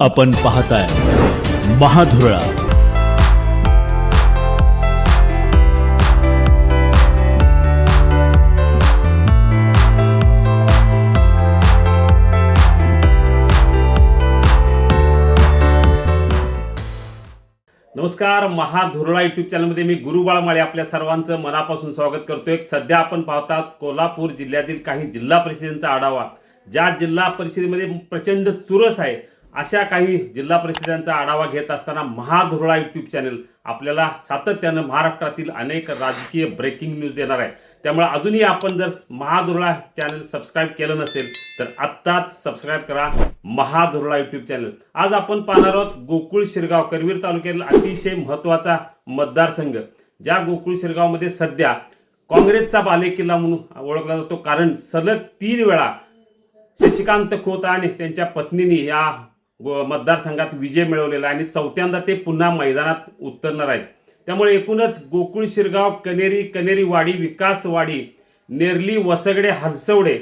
आपण पाहताय महाधुरळा. नमस्कार महाधुरळा युट्यूब चॅनलमध्ये मी गुरुबाळ बाळमाळे आपल्या सर्वांचं मनापासून स्वागत करतोय. सध्या आपण पाहतात कोल्हापूर जिल्ह्यातील काही जिल्हा परिषदेचा आढावा. ज्या जिल्हा परिषदेमध्ये प्रचंड चुरस आहे अशा काही जिल्हा परिषदांचा आढावा घेत असताना महाधुरळा यूट्यूब चॅनल आपल्याला सातत्यानं महाराष्ट्रातील अनेक राजकीय ब्रेकिंग न्यूज देणार आहे. त्यामुळे अजूनही आपण जर महाधुरळा चॅनल सबस्क्राईब केलं नसेल तर आत्ताच सबस्क्राईब करा महाधुरळा यूट्यूब चॅनल आज आपण पाहणार आहोत गोकुळ शिरगाव करवीर तालुक्यातील अतिशय महत्त्वाचा मतदारसंघ ज्या गोकुळ शिरगावमध्ये सध्या काँग्रेसचा बालेकिल्ला म्हणून ओळखला जातो. कारण सलग तीन वेळा शशिकांत खोत आणि त्यांच्या पत्नीने या मतदारसंघात विजय मिळवलेला आहे आणि चौथ्यांदा ते पुन्हा मैदानात उतरणार आहेत. त्यामुळे एकूणच गोकुळ शिरगाव कनेरी कनेरीवाडी विकासवाडी नेरली वसगडे हलसवडे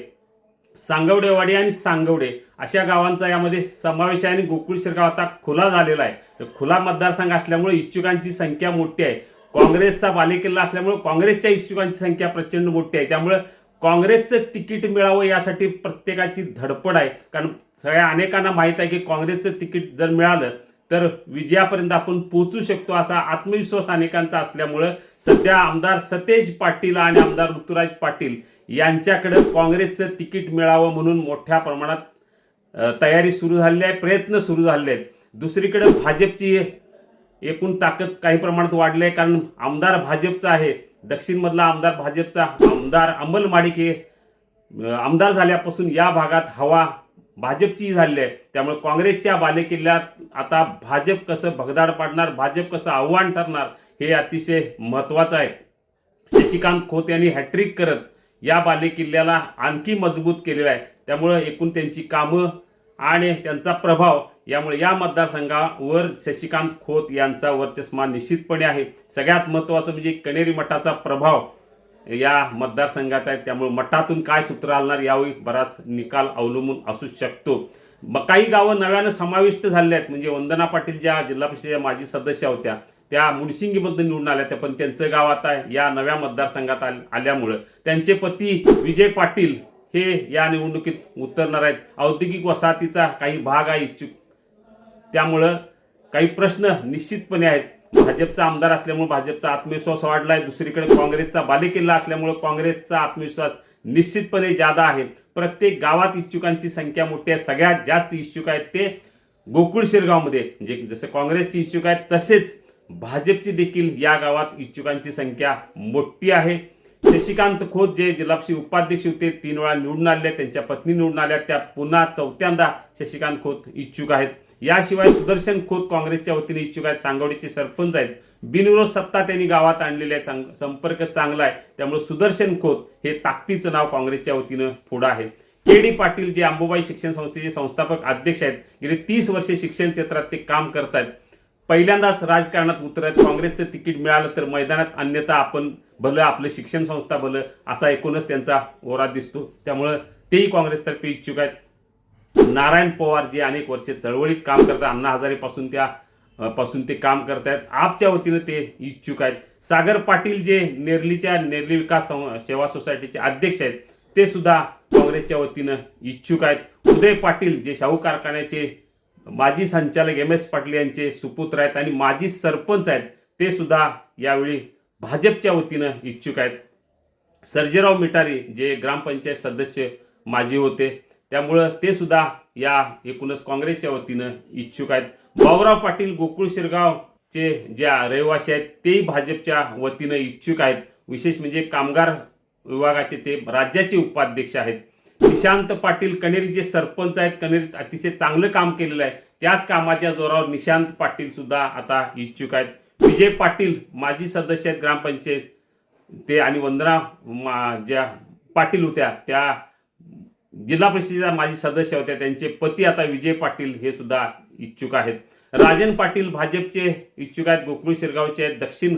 सांगवडेवाडी आणि सांगवडे अशा गावांचा यामध्ये समावेश आहे आणि गोकुळ शिरगाव आता खुला झालेला आहे. तर खुला मतदारसंघ असल्यामुळे इच्छुकांची संख्या मोठी आहे. काँग्रेसचा बालेकिल्ला असल्यामुळे काँग्रेसच्या इच्छुकांची संख्या प्रचंड मोठी आहे. त्यामुळे काँग्रेसचं तिकीट मिळावं यासाठी प्रत्येकाची धडपड आहे. कारण सगळ्या अनेकांना माहीत आहे की काँग्रेसचं तिकीट जर मिळालं तर विजयापर्यंत आपण पोहोचू शकतो असा आत्मविश्वास अनेकांचा असल्यामुळं सध्या आमदार सतेज पाटील आणि आमदार ऋतुराज पाटील यांच्याकडे काँग्रेसचं तिकीट मिळावं म्हणून मोठ्या प्रमाणात तयारी सुरू झालेली आहे प्रयत्न सुरू झाले आहेत. दुसरीकडे भाजपची एकूण ताकद काही प्रमाणात वाढली आहे कारण आमदार भाजपचा आहे. दक्षिणमधला आमदार भाजपचा आमदार अंमल माडिक हे आमदार झाल्यापासून या भागात हवा भाजपची झालेली आहे. त्यामुळे काँग्रेसच्या बालेकिल्ल्यात आता भाजप कसं भगदाड पाडणार भाजप कसं आव्हान ठरणार हे अतिशय महत्त्वाचं आहे. शशिकांत खोत यांनी हॅट्रिक करत या बालेकिल्ल्याला आणखी मजबूत केलेला आहे. त्यामुळं एकूण त्यांची कामं आणि त्यांचा प्रभाव यामुळे या मतदारसंघावर शशिकांत खोत यांचा वर्चस्मा निश्चितपणे आहे. सगळ्यात महत्त्वाचं म्हणजे कणेरी मठाचा प्रभाव. या मतदारसंघात आहेत. त्यामुळे मठातून काय सूत्र हलणार यावेळी बराच निकाल अवलंबून असू शकतो. मग काही गावं नव्यानं समाविष्ट झाले आहेत. म्हणजे वंदना पाटील ज्या जिल्हा परिषदेच्या माजी सदस्य होत्या त्या मुडसिंगीमधून निवडून आल्या त्या पण त्यांचं गाव आता या नव्या मतदारसंघात आल- आल्यामुळं त्यांचे पती विजय पाटील हे या निवडणुकीत उतरणार आहेत. औद्योगिक वसाहतीचा काही भाग आहे इच्छुक. त्यामुळं काही प्रश्न निश्चितपणे आहेत. भाजपचा आमदार असल्यामुळे भाजपचा आत्मविश्वास वाढलाय. दुसरीकडे काँग्रेसचा बालेकिल्ला असल्यामुळे काँग्रेसचा आत्मविश्वास निश्चितपणे जादा आहे. प्रत्येक गावात इच्छुकांची संख्या मोठी आहे. सगळ्यात जास्त इच्छुक आहेत ते गोकुळ शिरगावमध्ये. म्हणजे जसं काँग्रेसची इच्छुक आहेत तसेच भाजपची देखील या गावात इच्छुकांची संख्या मोठी आहे. शशिकांत खोत जे जिल्हापशी उपाध्यक्ष होते तीन वेळा निवडून आले. त्यांच्या पत्नी निवडून आल्या. त्या पुन्हा चौथ्यांदा शशिकांत खोत इच्छुक आहेत. याशिवाय सुदर्शन खोत काँग्रेसच्या वतीने इच्छुक आहेत. सांगवडीचे सरपंच आहेत. बिनविरोध सत्ता त्यांनी गावात आणलेली आहे. चांग- संपर्क चांगला आहे. त्यामुळे सुदर्शन खोत हे ताकदीचं नाव काँग्रेसच्या वतीनं पुढं आहे. के डी पाटील जे अंबुबाई शिक्षण संस्थेचे संस्थापक अध्यक्ष आहेत. गेले तीस वर्षे शिक्षण क्षेत्रात ते काम करत आहेत पहिल्यांदाच राजकारणात उतरत काँग्रेसचं तिकीट मिळालं तर मैदानात अन्यथा आपण भलं आपलं शिक्षण संस्था भलं असा एकूणच त्यांचा ओरा दिसतो. त्यामुळं तेही काँग्रेसतर्फे इच्छुक आहेत. नारायण पवार जे अनेक वर्षे चळवळीत काम करतात. अण्णा हजारेपासून त्या पासून ते काम करतायत. आपच्या वतीनं ते इच्छुक आहेत. सागर पाटील जे नेरलीच्या नेरली विकास सेवा सोसायटीचे अध्यक्ष आहेत ते सुद्धा काँग्रेसच्या वतीनं इच्छुक आहेत. उदय पाटील जे शाहू कारखान्याचे माजी संचालक एम एस पाटील यांचे सुपुत्र आहेत आणि माजी सरपंच आहेत ते सुद्धा यावेळी भाजपच्या वतीनं इच्छुक आहेत. सर्जेराव मिटारी जे ग्रामपंचायत सदस्य माजी होते त्यामुळं ते सुद्धा या एकूणच काँग्रेसच्या वतीनं इच्छुक आहेत. बाबुराव पाटील गोकुळ शिरगावचे ज्या रहिवासी आहेत तेही भाजपच्या वतीनं इच्छुक आहेत. विशेष म्हणजे कामगार विभागाचे ते राज्याचे उपाध्यक्ष आहेत. निशांत पाटील कनेरीचे सरपंच आहेत कनेरीत अतिशय चांगलं काम केलेलं आहे. त्याच कामाच्या जोरावर निशांत पाटील सुद्धा आता इच्छुक आहेत. विजय पाटील माजी सदस्य आहेत ग्रामपंचायत ते आणि वंदना मा- ज्या पाटील होत्या त्या जिल्हा परिषदेच्या माजी सदस्य होत्या. त्यांचे पती आता विजय पाटील हे सुद्धा इच्छुक आहेत. राजन पाटील भाजपचे इच्छुक आहेत. गोकुळ शिरगावचे आहेत. दक्षिण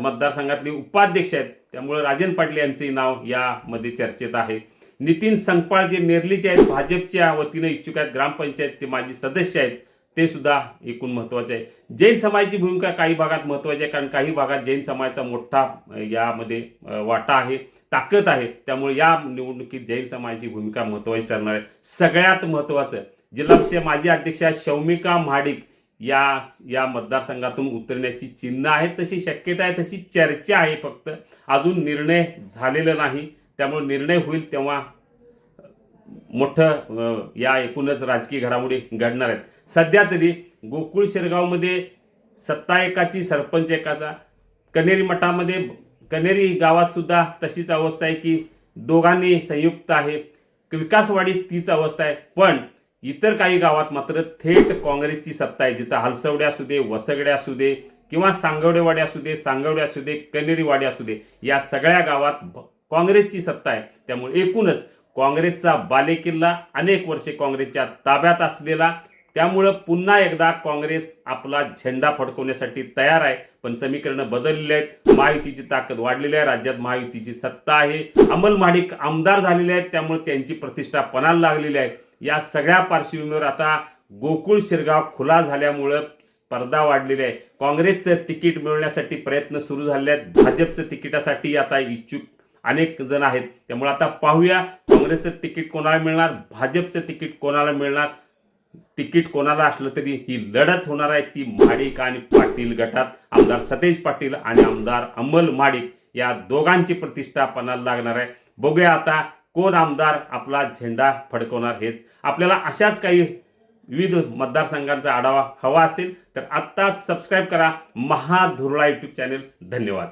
मतदारसंघातले उपाध्यक्ष आहेत. त्यामुळे राजन पाटील यांचे नाव यामध्ये चर्चेत आहे. नितीन संकपाळ जे नेरलीचे आहेत भाजपच्या वतीनं इच्छुक आहेत. ग्रामपंचायतचे माजी सदस्य आहेत. ते सुद्धा एकूण महत्त्वाचे आहे जैन समाजाची भूमिका काही भागात महत्त्वाची आहे. कारण काही भागात जैन समाजाचा मोठा यामध्ये वाटा आहे. ताकद आहे. त्यामुळे या निवडणुकीत जैन समाजाची भूमिका महत्त्वाची ठरणार आहे. सगळ्यात महत्त्वाचं जिल्हापक्षीय माजी अध्यक्षा शौमिका महाडिक या या मतदारसंघातून उतरण्याची चिन्ह आहेत. तशी शक्यता आहे तशी चर्चा आहे फक्त. अजून निर्णय झालेला नाही. त्यामुळे निर्णय होईल तेव्हा मोठं या एकूणच राजकीय घडामोडी घडणार आहेत. सध्या तरी गोकुळ शिरगावमध्ये सत्ता एकाची सरपंच एकाचा कनेरी मठामध्ये कनेरी गावात सुद्धा तशीच अवस्था आहे की दोघांनी संयुक्त आहे. विकासवाडी तीच अवस्था आहे. पण इतर काही गावात मात्र थेट काँग्रेसची सत्ता आहे. जिथं हलसवडे असू दे वसगडे असू दे किंवा सांगवडेवाडी असू दे सांगवडे असू दे कनेरीवाडी असू दे या सगळ्या गावात काँग्रेसची सत्ता आहे. त्यामुळे एकूणच काँग्रेसचा बालेकिल्ला अनेक वर्षे काँग्रेसच्या ताब्यात असलेला त्यामुळं पुन्हा एकदा काँग्रेस आपला झेंडा फडकवण्यासाठी तयार आहे. पण समीकरणं बदललेली आहेत. महायुतीची ताकद वाढलेली आहे. राज्यात महायुतीची सत्ता आहे. अमल माडिक आमदार झालेले आहेत. त्यामुळे त्यांची प्रतिष्ठा पणाला लागलेली आहे. या सगळ्या पार्श्वभूमीवर आता गोकुळ शिरगाव खुला झाल्यामुळं स्पर्धा वाढलेली आहे. काँग्रेसचं तिकीट मिळवण्यासाठी प्रयत्न सुरू झाले आहेत. भाजपचं तिकिटासाठी आता इच्छुक अनेक जण आहेत. त्यामुळे आता पाहूया काँग्रेसचं तिकीट कोणाला मिळणार? भाजपचं तिकीट कोणाला मिळणार? तिकीट कोणाला असलं तरी ही लढत होणार आहे. ती माडिक आणि पाटील गटात. आमदार सतेज पाटील आणि आमदार अंमल माडिक या दोघांची प्रतिष्ठा पणाला लागणार आहे. बघूया आता कोण आमदार आपला झेंडा फडकवणार हेच. आपल्याला अशाच काही विविध मतदारसंघांचा आढावा हवा असेल तर आत्ताच सबस्क्राईब करा. महाधुरळा यूट्यूब चॅनेल धन्यवाद.